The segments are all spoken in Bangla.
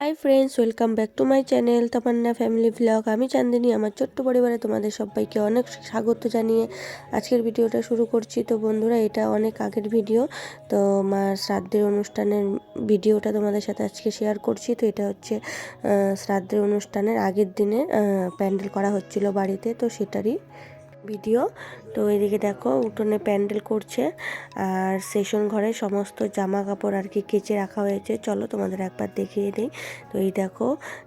Hi friends welcome back to my channel Tamanna family blog আমি চান্দিনী আমার ছোট্ট পরিবারে তোমাদের সবাইকে অনেক স্বাগত জানিয়ে আজকের ভিডিওটা শুরু করছি। তো বন্ধুরা, এটা অনেক আগের ভিডিও, তো মার শ্রাদ্ধের অনুষ্ঠানের ভিডিওটা তোমাদের সাথে আজকে শেয়ার করছি। তো এটা হচ্ছে শ্রাদ্ধের অনুষ্ঠানের আগের দিনে প্যান্ডেল করা হচ্ছিল বাড়িতে, তো সেটারই ভিডিও। তো এদিকে দেখো, উঠোনে প্যান্ডেল করছে। আর সেশন ঘরে সমস্ত জামা কাপড় আর কি কেচে রাখা হয়েছে। চলো তোমাদের একবার দেখিয়ে দিই। তো এই দেখো,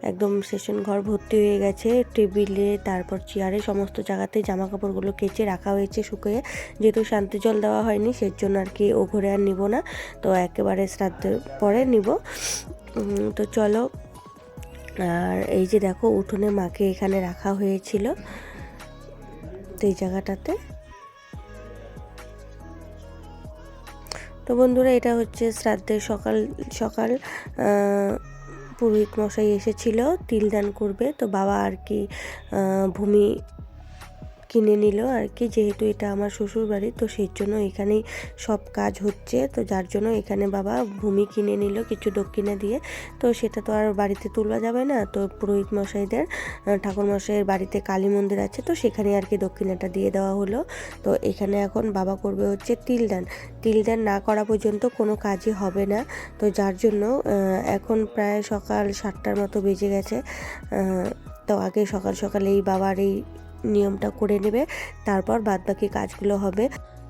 একদম সেশন ঘর ভর্তি হয়ে গেছে। টেবিলে, তারপর চেয়ারে সমস্ত জায়গাতে জামা কাপড়গুলো কেচে রাখা হয়েছে শুকিয়ে। যেহেতু শান্তি জল দেওয়া হয়নি সেই জন্য আর কি ও ঘরে আর নিব না। তো একেবারে শ্রাদ্ধের পরে নিব। তো চলো। আর এই যে দেখো, উঠোনে মাকে এখানে রাখা হয়েছিল। তো এই জায়গাটাতে। তো বন্ধুরা, এটা হচ্ছে শ্রাদ্ধের সকাল সকাল পুরোহিত মশাই এসেছিল তিলদান করবে। তো বাবা আর কি ভূমি কিনে নিল আর কি, যেহেতু এটা আমার শ্বশুর বাড়ি তো সেই জন্য এখানেই সব কাজ হচ্ছে। তো যার জন্য এখানে বাবা ভূমি কিনে নিল কিছু দক্ষিণা দিয়ে। তো সেটা তো আর বাড়িতে তোলা যাবে না। তো পুরোহিত মশাইদের ঠাকুর মশাইয়ের বাড়িতে কালী মন্দির আছে, তো সেখানে আর কি দক্ষিণাটা দিয়ে দেওয়া হলো। তো এখানে এখন বাবা করবে হচ্ছে তিলদান তিলদান না করা পর্যন্ত কোনো কাজই হবে না। তো যার জন্য এখন প্রায় সকাল সাতটার মতো বেজে গেছে। তো আগে সকাল সকাল এই বাবার এই নিয়মটা করে নেবে তারপর বাদ বাকি কাজগুলো হবে।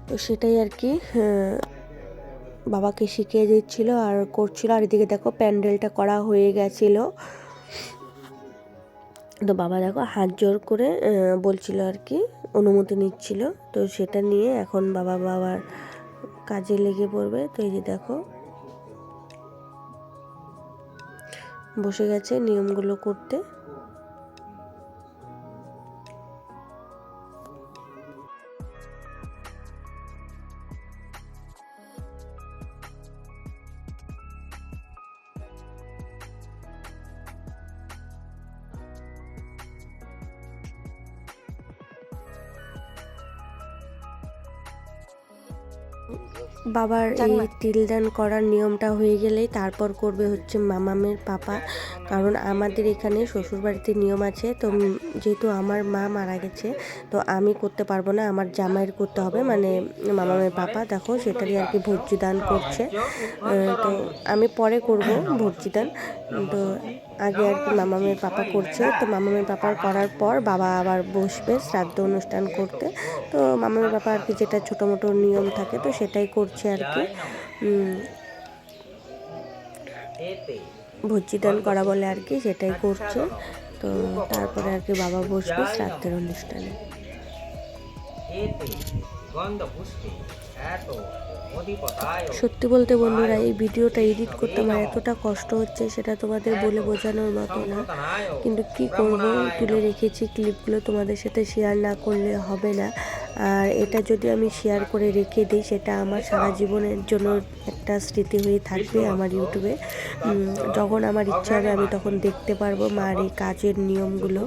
তো সেটাই আর কি আহ, বাবাকে শিখিয়ে দিচ্ছিল আর করছিল। আর এদিকে দেখো প্যান্ডেলটা করা হয়ে গেছিল। তো বাবা দেখো হাত জোর করে বলছিল আর কি অনুমতি নিচ্ছিল। তো সেটা নিয়ে এখন বাবা বাবার কাজে লেগে পড়বে। তো এই যে দেখো বসে গেছে নিয়মগুলো করতে। বাবার এই তিলদান করার নিয়মটা হয়ে গেলেই তারপর করবে হচ্ছে মামামের পাপা। কারণ আমাদের এখানে শ্বশুরবাড়িতে নিয়ম আছে তো যেহেতু আমার মা মারা গেছে তো আমি করতে পারব না আমার জামাইয়ের করতে হবে মানে মামামের পাপা। দেখো সেটারই আর কি ভর্জি দান করছে তো আমি পরে করব ভর্জি দান তো আগে আর কি মামামের পাপা করছে। তো মামামের পাপার করার পর বাবা আবার বসবে শ্রাদ্ধ অনুষ্ঠান করতে। তো মামামের পাপা আর কি যেটা ছোটো মোটো নিয়ম থাকে তো সেটাই করছে আর কি। উম, দান করা বলে আর কি সেটাই করছে। তো তারপরে আর কি বাবা বসবে শ্রাদ্ধের অনুষ্ঠানে। সত্যি বলতে বন্ধুরা, এই ভিডিওটা এডিট করতে আমার এতটা কষ্ট হচ্ছে, সেটা তোমাদের বলে বোঝানোর মতো না। কিন্তু কি করব, তুলে রেখেছি ক্লিপগুলো তোমাদের সাথে শেয়ার না করলে হবে না। আর এটা যদি আমি শেয়ার করে রেখে দিই, সেটা আমার সারা জীবনের জন্য একটা স্মৃতি হয়ে থাকবে আমার ইউটিউবে যখন আমার ইচ্ছা হবে, আমি তখন দেখতে পারব মার এই কাজের নিয়মগুলো।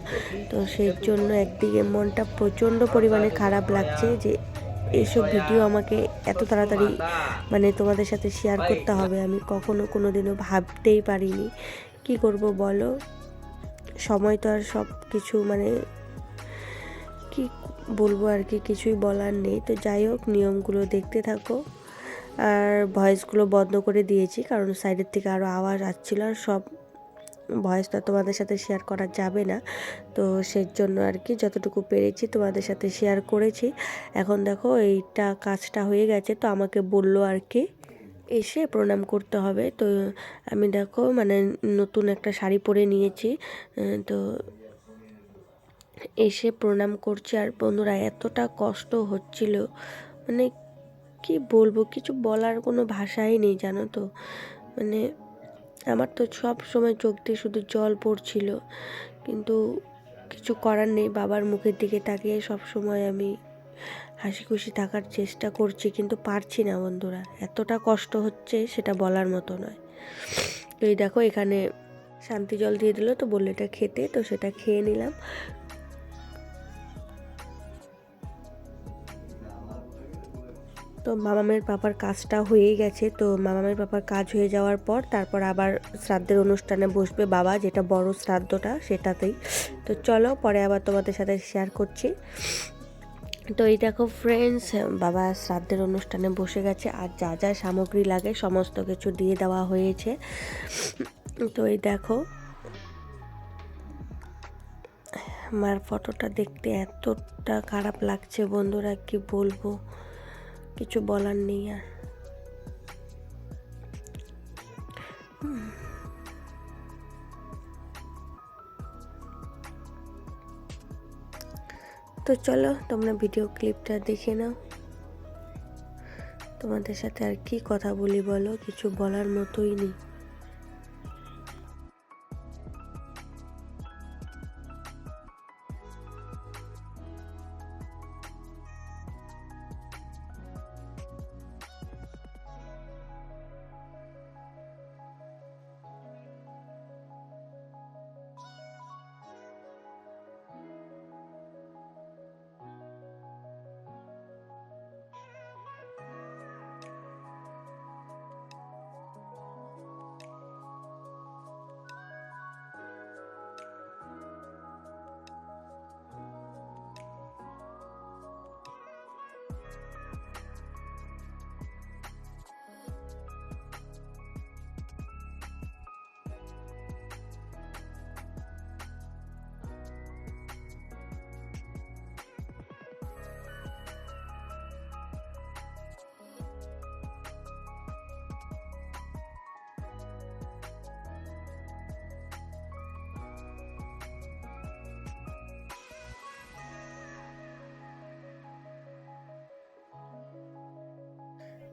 তো সেই জন্য একদিকে মনটা প্রচণ্ড পরিমাণে খারাপ লাগছে যে এইসব ভিডিও আমাকে এত তাড়াতাড়ি মানে তোমাদের সাথে শেয়ার করতে হবে, আমি কখনো কোনো দিনও ভাবতেই পারিনি। কি করব বলো? সময় তো আর সব কিছু মানে কি বলব আর কি, কিছুই বলার নেই। তো যাই হোক, নিয়মগুলো দেখতে থাকো। আর ভয়েসগুলো বন্ধ করে দিয়েছি, কারণ সাইডের থেকে আরও আওয়াজ আসছিল আর সব ভয়েসটা তোমাদের সাথে শেয়ার করা যাবে না। তো সেই জন্য আর কি যতটুকু পেরেছি তোমাদের সাথে শেয়ার করেছি। এখন দেখো এইটা কাজটা হয়ে গেছে, তো আমাকে বলল আর কি, এসে প্রণাম করতে হবে। তো আমি দেখো মানে নতুন একটা শাড়ি পরে নিয়েছি তো এসে প্রণাম করছি। আর বন্ধুরা এতটা কষ্ট হচ্ছিল মানে কি বলব, কিছু বলার কোনো ভাষাই নেই, জানো তো? মানে আমার তো সব সময় চোখ দিয়ে শুধু জল পড়ছিল। কিন্তু কিছু করার নেই, বাবার মুখের দিকে তাকিয়ে সব সময় আমি হাসি খুশি থাকার চেষ্টা করছি, কিন্তু পারছি না বন্ধুরা। এতটা কষ্ট হচ্ছে সেটা বলার মতো নয়। তো এই দেখো এখানে শান্তি জল দিয়ে দিল, তো বলল এটা খেতে, তো সেটা খেয়ে নিলাম। তো মামামের পাপার কাজটা হয়েই গেছে। তো মামামের পাপার কাজ হয়ে যাওয়ার পর তারপর আবার শ্রাদ্ধের অনুষ্ঠানে বসবে বাবা, যেটা বড় শ্রাদ্ধটা সেটাতেই। তো চলো পরে আবার তোমাদের সাথে শেয়ার করছি। তো এই দেখো ফ্রেন্ডস বাবা শ্রাদ্ধের অনুষ্ঠানে বসে গেছে, আর যা যা সামগ্রী লাগে সমস্ত কিছু দিয়ে দেওয়া হয়েছে। তো এই দেখো, মার ফটোটা দেখতে এতটা খারাপ লাগছে বন্ধুরা, কি বলব? কিছু বলার নেই আর। তো চলো, তোমরা ভিডিও ক্লিপটা দেখে নাও। তোমাদের সাথে আর কি কথা বলি বলো? কিছু বলার মতোই নেই।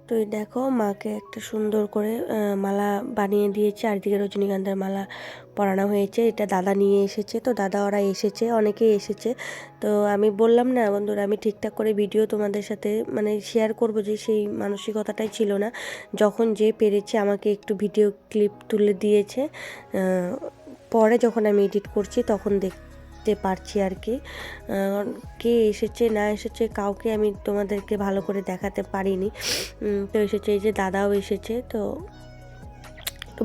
তো এই দেখো মাকে একটা সুন্দর করে মালা বানিয়ে দিয়েছে আর দিকে রজনীগন্ধার মালা পরানো হয়েছে। এটা দাদা নিয়ে এসেছে, তো দাদা ওরা এসেছে অনেকেই এসেছে। তো আমি বললাম না, বন্ধুরা, আমি ঠিকঠাক করে ভিডিও তোমাদের সাথে মানে শেয়ার করব যে সেই মানসিকতাটাই ছিল না। যখন যে পেরেছে আমাকে একটু ভিডিও ক্লিপ তুলে দিয়েছে পরে যখন আমি এডিট করছি তখন দেখতে পারছি আর কি। কে এসেছে, না এসেছে, কাউকে আমি তোমাদেরকে ভালো করে দেখাতে পারিনি। তো এসেছে এই যে দাদাও এসেছে, তো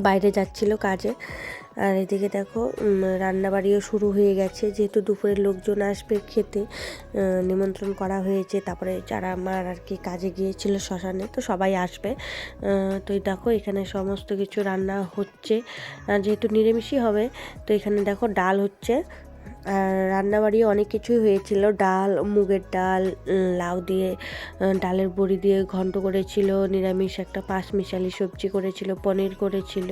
বাইরে যাচ্ছিল কাজে। আর এদিকে দেখো রান্নাবাড়িও শুরু হয়ে গেছে। যেহেতু দুপুরের লোকজন আসবে খেতে নিমন্ত্রণ করা হয়েছে। তারপরে যারা আমার আর কি কাজে গিয়েছিল শ্মশানে, তো সবাই আসবে। তো দেখো, এখানে সমস্ত কিছু রান্না হচ্ছে। যেহেতু নিরামিষই হবে, তো এখানে দেখো ডাল হচ্ছে। আর রান্নাবাড়ি অনেক কিছুই হয়েছিল। ডাল, মুগের ডাল লাউ দিয়ে ডালের বড়ি দিয়ে ঘন্ট করেছিল, নিরামিষ একটা পাঁচ মিশালি সবজি করেছিল, পনির করেছিল।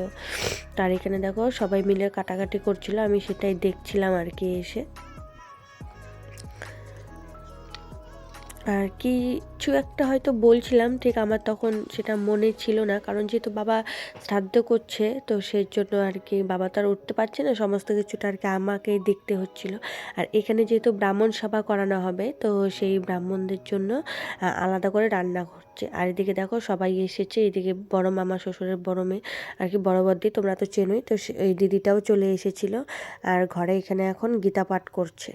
তার এখানে দেখো সবাই মিলে কাটাকাটি করছিল, আমি সেটাই দেখছিলাম আর কি এসে। আর কিছু একটা হয়তো বলছিলাম, ঠিক আমার তখন সেটা মনে ছিল না। কারণ যেহেতু বাবা শ্রাদ্ধ করছে, তো সেই জন্য আর কি বাবা তো আর উঠতে পারছে না, সমস্ত কিছুটা আর কি আমাকেই দেখতে হচ্ছিল। আর এখানে যেহেতু ব্রাহ্মণ সভা করানো হবে, তো সেই ব্রাহ্মণদের জন্য আলাদা করে রান্না করছে আর এদিকে দেখো সবাই এসেছে, এদিকে বড় মামা, শ্বশুরের বড় মেয়ে, আর কি বড় বদ্দি তোমরা তো চেনোই, তো এই দিদিটাও চলে এসেছিল। আর ঘরে এখানে এখন গীতা পাঠ করছে।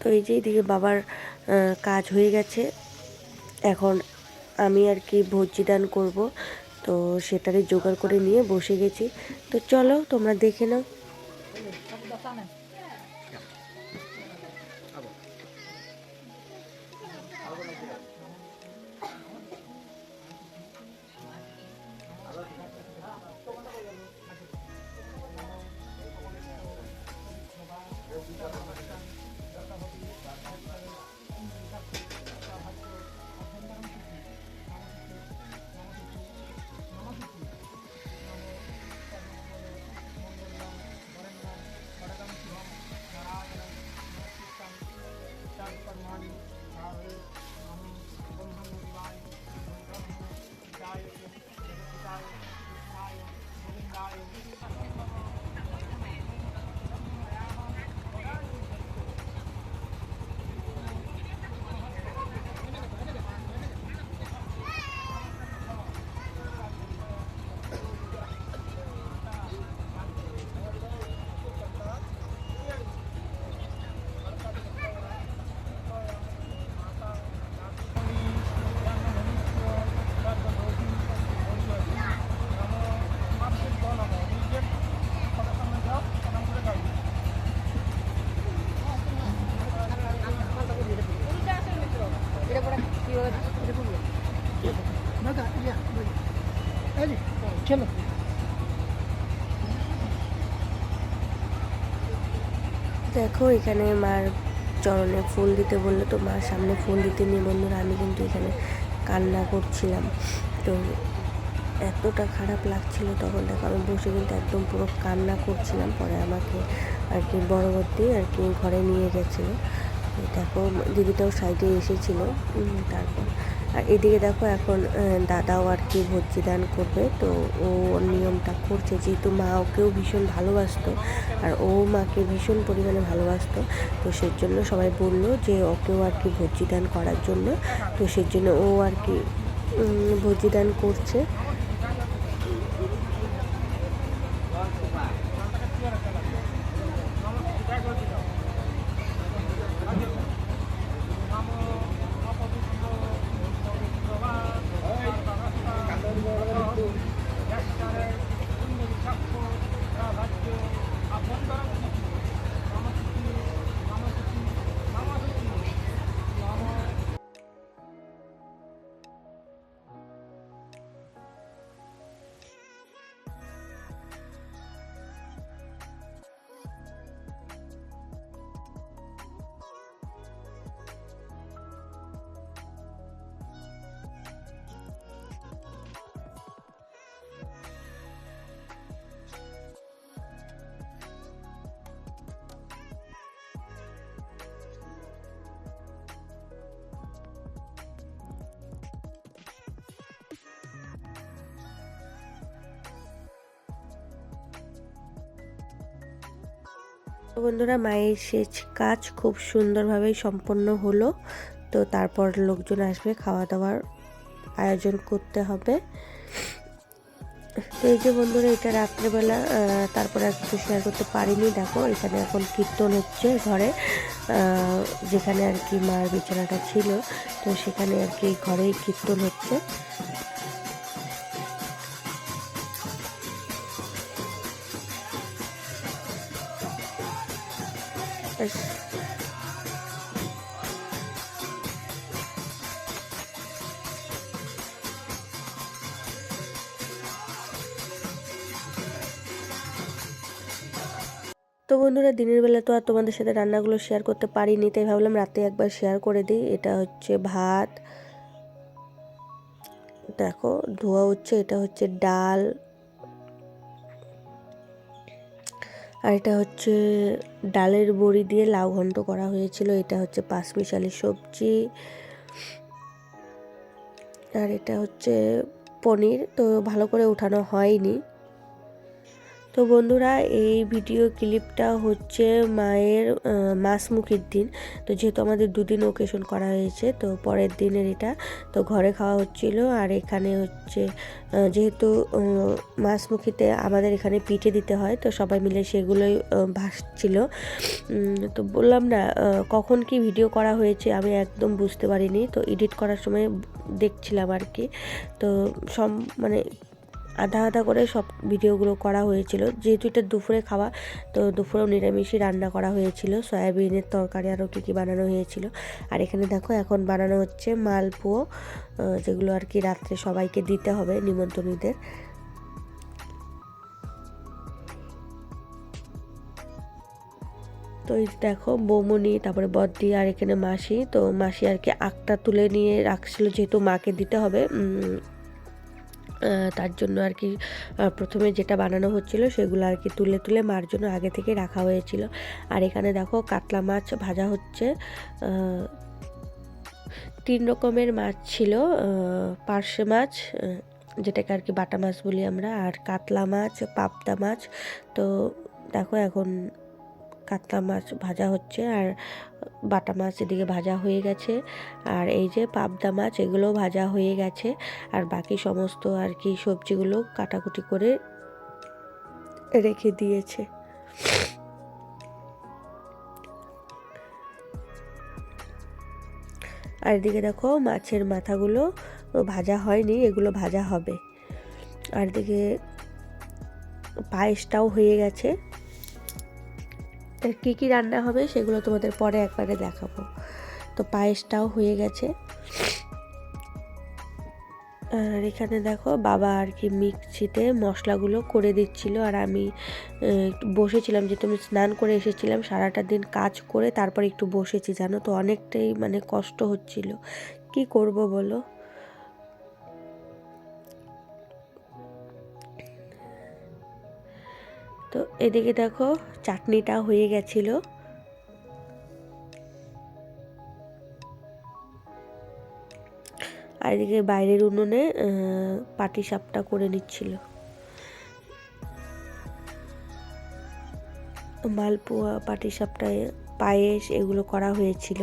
তো এই যে এদিকে বাবার কাজ হয়ে গেছে। এখন আমি আর কি ভোজ্যদান করব। তো সেটারই জোগাড় করে নিয়ে বসে গেছি। তো চলো তোমরা দেখে নাও। দেখো, এখানে মার চরণে ফুল দিতে বলল তো মার সামনে ফুল দিতে নিয়ে বন্ধুরা আমি কিন্তু এখানে কান্না করছিলাম। তো এতটা খারাপ লাগছিল তখন। দেখো, আমি বসে কিন্তু একদম পুরো কান্না করছিলাম। পরে আমাকে আর কি বড়বর্তী আর কি ঘরে নিয়ে গেছিল। দেখো, দিদিটাও সাইডে এসেছিল। তারপর আর এদিকে দেখো এখন দাদাও আর কি ভর্তি দান করবে। তো ও নিয়মটা করছে, যেহেতু মা ওকেও ভীষণ ভালোবাসত আর ও মাকে ভীষণ পরিমাণে ভালোবাসত, তো সেই জন্য সবাই বলল যে ওকেও আর কি ভর্তি দান করার জন্য। তো সেই জন্য ও আর কি ভর্তি দান করছে। বন্ধুরা, মায়ের সেচ কাজ খুব সুন্দরভাবেই সম্পন্ন হলো। তো তারপর লোকজন আসবে খাওয়া দাওয়ার আয়োজন করতে হবে। তো এই যে বন্ধুরা, এটা রাত্রেবেলা তারপরে আর কিছু শেয়ার করতে পারিনি। দেখো, এখানে এখন কীর্তন হচ্ছে ঘরে যেখানে আর কি মার বিছানাটা ছিল। তো সেখানে আর কি ঘরেই কীর্তন হচ্ছে। তো বন্ধুরা, দিনের বেলা তো আর তোমাদের সাথে রান্নাগুলো শেয়ার করতে পারিনি, তাই ভাবলাম রাতে একবার শেয়ার করে দিই। এটা হচ্ছে ভাত। দেখো, ধোয়া হচ্ছে, এটা হচ্ছে ডাল। আর এটা হচ্ছে ডালের বড়ি দিয়ে লাউ ঘন্ট করা হয়েছিল, এটা হচ্ছে পাঁচমিশালি সবজি। আর এটা হচ্ছে পনির, তো ভালো করে উঠানো হয়নি। তো বন্ধুরা, এই ভিডিও ক্লিপটা হচ্ছে মায়ের মাসমুখীর দিন। তো যেহেতু আমাদের দুদিন ওকেশন করা হয়েছে, তো পরের দিনের এটা। তো ঘরে খাওয়া হচ্ছিল, আর এখানে হচ্ছে যেহেতু মাসমুখীতে আমাদের এখানে পিঠে দিতে হয়, তো সবাই মিলে সেগুলোই ভাসছিল। তো বললাম না কখন কি ভিডিও করা হয়েছে আমি একদম বুঝতে পারিনি। তো এডিট করার সময় দেখছিলাম আর কি। তো সম মানে আধা আধা করে সব ভিডিওগুলো করা হয়েছিল। যেহেতু এটা দুপুরে খাওয়া, তো দুপুরেও নিরামিষই রান্না করা হয়েছিল। সয়াবিনের তরকারি আরও কী কী বানানো হয়েছিল। আর এখানে দেখো, এখন বানানো হচ্ছে মালপোয়া যেগুলো আর কি রাত্রে সবাইকে দিতে হবে, নিমন্ত্রণীদের। তো এই দেখো, বৌমনি, তারপরে বদ্দি আর এখানে মাসি। তো মাসি আর কি আখটা তুলে নিয়ে রাখছিল, যেহেতু মাকে দিতে হবে। তার জন্য আর কি প্রথমে যেটা বানানো হচ্ছিল সেগুলো আর কি তুলে তুলে মার জন্য আগে থেকে রাখা হয়েছিল। আর এখানে দেখো কাতলা মাছ ভাজা হচ্ছে। তিন রকমের মাছ ছিল পার্শে মাছ যেটাকে আর কি বাটা মাছ বলি আমরা, আর কাতলা মাছ, পাবদা মাছ। তো দেখো এখন কাতলা মাছ ভাজা হচ্ছে, আর বাটা মাছ এদিকে ভাজা হয়ে গেছে। আর এই যে পাবদা মাছ এগুলো ভাজা হয়ে গেছে। আর বাকি সমস্ত আর কি সবজিগুলো কাটাকুটি করে রেখে দিয়েছে। আর এদিকে দেখো মাছের মাথাগুলো ভাজা হয়নি, এগুলো ভাজা হবে। আর এদিকে পায়েসটাও হয়ে গেছে। আর কী কী রান্না হবে সেগুলো তোমাদের পরে একবারে দেখাবো। তো পায়েসটাও হয়ে গেছে। আর এখানে দেখো বাবা আর কি মিক্সিতে মশলাগুলো করে দিচ্ছিল। আর আমি একটু বসেছিলাম যেহেতু আমি স্নান করে এসেছিলাম, সারাটা দিন কাজ করে তারপর একটু বসেছি, জানো তো? অনেকটাই মানে কষ্ট হচ্ছিল। কি করব বলো? এদিকে দেখো, চাটনিটা হয়ে গেছিল। আর এদিকে বাইরের উনুনে পাটি সাপটা করে নিচ্ছিল। মালপোয়া, পাটি সাপটায় পায়েস এগুলো করা হয়েছিল।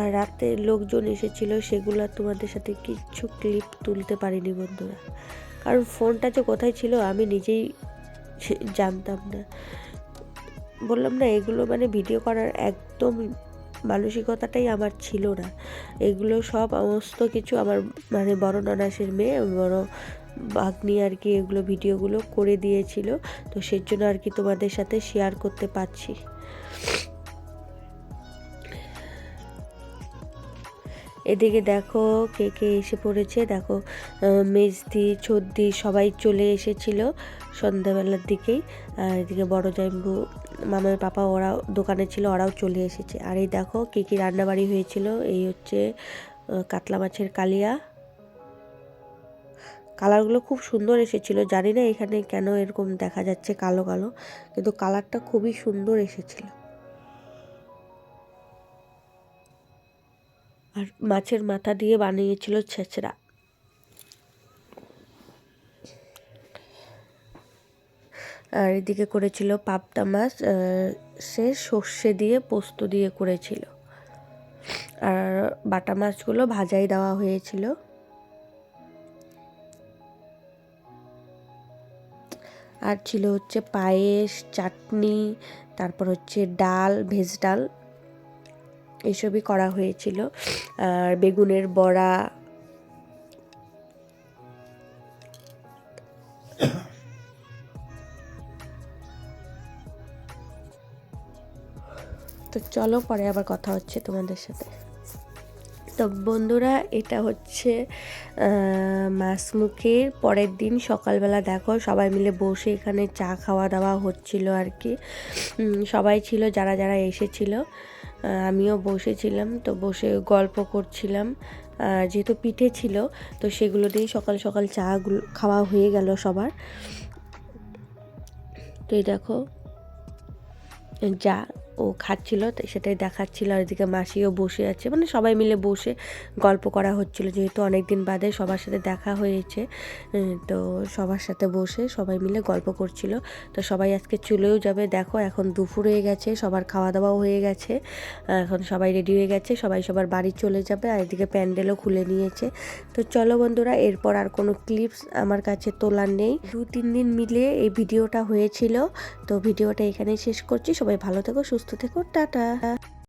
আর রাতে লোকজন এসেছিল, সেগুলো তোমাদের সাথে কিচ্ছু ক্লিপ তুলতে পারিনি বন্ধুরা। কারণ ফোনটা যে কোথায় ছিল আমি নিজেই জানতাম না। বললাম না, এগুলো মানে ভিডিও করার একদম মানসিকতাটাই আমার ছিল না। এগুলো সব সমস্ত কিছু আমার মানে বড় ননাসের মেয়ে, বড় ভাগ্নি আর কি এগুলো ভিডিওগুলো করে দিয়েছিল। তো সেই জন্য আর কি তোমাদের সাথে শেয়ার করতে পারছি। এদিকে দেখো কে কে এসে পড়েছে। দেখো মেজদি, ছদ্দি সবাই চলে এসেছিল সন্ধ্যাবেলার দিকেই আর এদিকে বড় জাইম্বু মামার পাপা ওরাও দোকানে ছিল, ওরাও চলে এসেছে। আর এই দেখো কী কী রান্নাবাড়ি হয়েছিল। এই হচ্ছে কাতলা মাছের কালিয়া। কালারগুলো খুব সুন্দর এসেছিল। জানি না এখানে কেন এরকম দেখা যাচ্ছে কালো কালো, কিন্তু কালারটা খুবই সুন্দর এসেছিল। আর মাছের মাথা দিয়ে বানিয়েছিল ছেঁচড়া। আর এদিকে করেছিল পাবদা মাছ সে সর্ষে দিয়ে পোস্ত দিয়ে করেছিল। আর বাটা মাছগুলো ভাজাই দেওয়া হয়েছিল। আর ছিল হচ্ছে পায়েস, চাটনি, তারপর হচ্ছে ডাল, ভেজ ডাল। এসবই করা হয়েছিল। আর বেগুনের বড়া তো চলো পরে আবার কথা হচ্ছে তোমাদের সাথে। তো বন্ধুরা, এটা হচ্ছে মাসমুখের পরের দিন সকালবেলা দেখো, সবাই মিলে বসে এখানে চা খাওয়া দাওয়া হচ্ছিল আর কি। সবাই ছিল, যারা যারা এসেছিল। আমিও বসেছিলাম, তো বসে গল্প করছিলাম। যেহেতু পিঠে ছিল, তো সেগুলো দিয়েই সকাল সকাল চাগুলো খাওয়া হয়ে গেল সবার। তো এই দেখো, যা ও খাচ্ছিল সেটাই দেখাচ্ছিল। আর এদিকে মাসিও বসে আছে। মানে সবাই মিলে বসে গল্প করা হচ্ছিল। যেহেতু অনেক দিন বাদে সবার সাথে দেখা হয়েছে তো সবার সাথে বসে সবাই মিলে গল্প করছিল। তো সবাই আজকে চলেও যাবে। দেখো, এখন দুপুর হয়ে গেছে, সবার খাওয়া দাওয়াও হয়ে গেছে। এখন সবাই রেডি হয়ে গেছে, সবাই সবার বাড়ি চলে যাবে। আর এদিকে প্যান্ডেলও খুলে নিয়েছে। তো চলো বন্ধুরা, এরপর আর কোনো ক্লিপস আমার কাছে তোলার নেই। দু তিন দিন মিলে এই ভিডিওটা হয়েছিল। তো ভিডিওটা এখানেই শেষ করছি। সবাই ভালো থেকো সুস্থ থেকো টাটা।